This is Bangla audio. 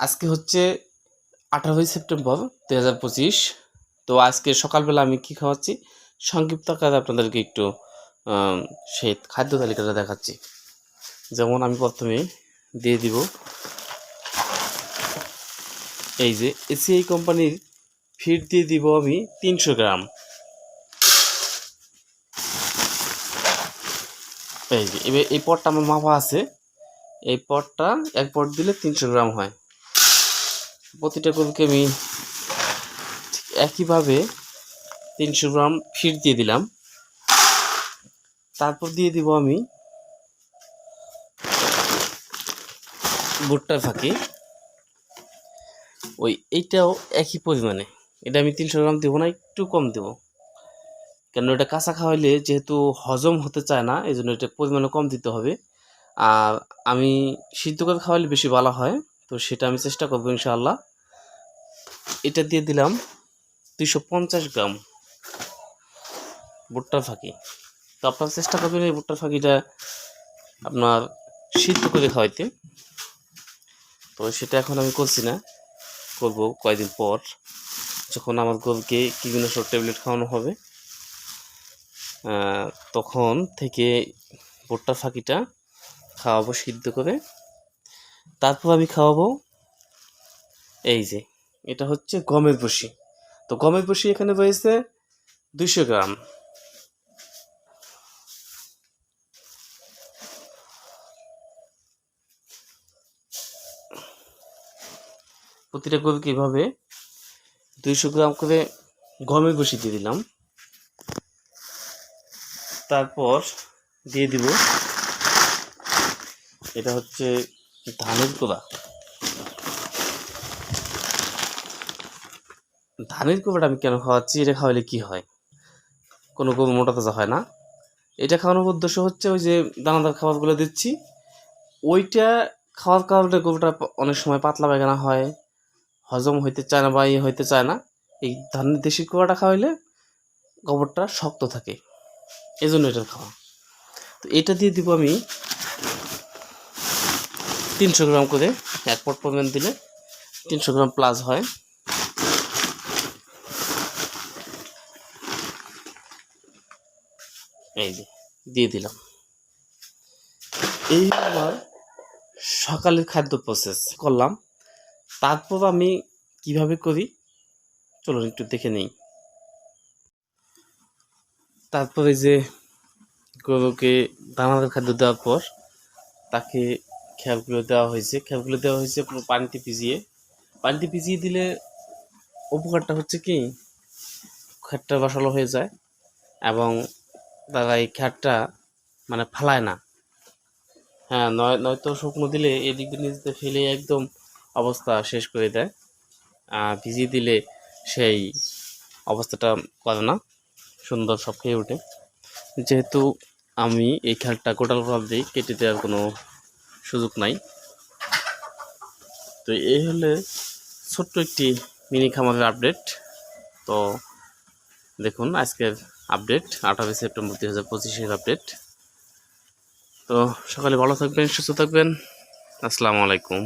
আজকে হচ্ছে আঠারোই সেপ্টেম্বর দু হাজার পঁচিশ। তো আজকে সকালবেলা আমি কি খাওয়াচ্ছি? সংক্ষিপ্ত আকারে আপনাদেরকে একটু সেই খাদ্য তালিকাটা দেখাচ্ছি। যেমন আমি প্রথমে দিয়ে দিব এই যে এসিআই কোম্পানির ফিড দিয়ে দিব আমি তিনশো গ্রাম। এই যে এবার এই পটটা আমার মাপা আছে। এই পটটা এক পট দিলে তিনশো গ্রাম হয়। প্রতিটা গরুকে আমি একইভাবে তিনশো গ্রাম ফিট দিয়ে দিলাম। তারপর দিয়ে দিব আমি ভুট্টার ফাঁকি। ওই এইটাও একই পরিমাণে। এটা আমি তিনশো গ্রাম দেবো না, একটু কম দেবো। কেন এটা কাঁচা খাওয়াইলে যেহেতু হজম হতে চায় না এই জন্য এটা পরিমাণে কম দিতে হবে। আর আমি সিদ্ধ করে খাওয়ালে বেশি ভালো হয়। তো সেটা আমি চেষ্টা করব ইনশাআল্লাহ। এটা দিয়ে দিলাম দুইশো পঞ্চাশ গ্রাম ভুট্টার ফাঁকি। তো আপনারা চেষ্টা করবেন এই ভুট্টার ফাঁকিটা আপনার সিদ্ধ করে খাওয়াইতে। তো সেটা এখন আমি করছি না, করব কয়েকদিন পর, যখন আমার গরুকে কীটনাশক ট্যাবলেট খাওয়ানো হবে। তখন থেকে ভুট্টার ফাঁকিটা খাওয়াবো সিদ্ধ করে। তারপর আমি খাওয়াবো এই যে, এটা হচ্ছে গমের বসি। তো গমের বসি এখানে রয়েছে দুইশো গ্রাম। প্রতিটা গরুকে এভাবে দুইশো গ্রাম করে গমের বসি দিয়ে দিলাম। তারপর দিয়ে দিব, এটা হচ্ছে ধানের কোড়া ধানের কোড়াটা আমি কেন খাওয়াচ্ছি? এটা খাওয়ালে কি হয়? কোনো গরু মোটা তাজা হয় না। এটা খাওয়ানোর উদ্দেশ্য হচ্ছে ওই যে দানাদার খাবারগুলো দিচ্ছি। ওইটা খাওয়ার কারণে গরুটা অনেক সময় পাতলা পায়খানা হয়, হজম হইতে চায় না বা ইয়ে হইতে চায় না। এই ধানের দেশি কোড়াটা খাওয়াইলে গোবরটা শক্ত থাকে। এই জন্য এটার খাওয়া। তো এটা দিয়ে দিব আমি তিনশো গ্রাম করে এক পট পরিমাণ দিলে তিনশো গ্রাম প্লাস হয়। এই যে, দিয়ে দিলাম। এই আমার সকালের খাদ্য প্রসেস করলাম। তারপর আমি কীভাবে করি? চলুন একটু দেখে নিই। তারপরে যে গরুকে দানাদার খাদ্য দেওয়ার পর তাকে খ্যাপগুলো দেওয়া হয়েছে। খ্যাপগুলো দেওয়া হয়েছে পানিতে ভিজিয়ে। পানিতে ভিজিয়ে দিলে উপকারটা হচ্ছে কি খ্যাটটা বসালো হয়ে যায় এবং তারা এই খ্যাটটা মানে ফালায় না। হ্যাঁ নয়, নয়তো শুকনো দিলে এদিক নিজেতে ফেলে একদম অবস্থা শেষ করে দেয়। আর ভিজিয়ে দিলে সেই অবস্থাটা করে না, সুন্দর সব খেয়ে ওঠে। যেহেতু আমি এই খ্যাটটা গোটাল ভাব দিই কেটে দেওয়ার কোনো সুযোগ নাই। তো এই হলে ছোট্ট একটি মিনি খামারের আপডেট তো দেখুন, আজকের আপডেট আঠারোই সেপ্টেম্বর দুই হাজার পঁচিশের আপডেট তো সকালে ভালো থাকবেন, সুস্থ থাকবেন। আসসালামু আলাইকুম।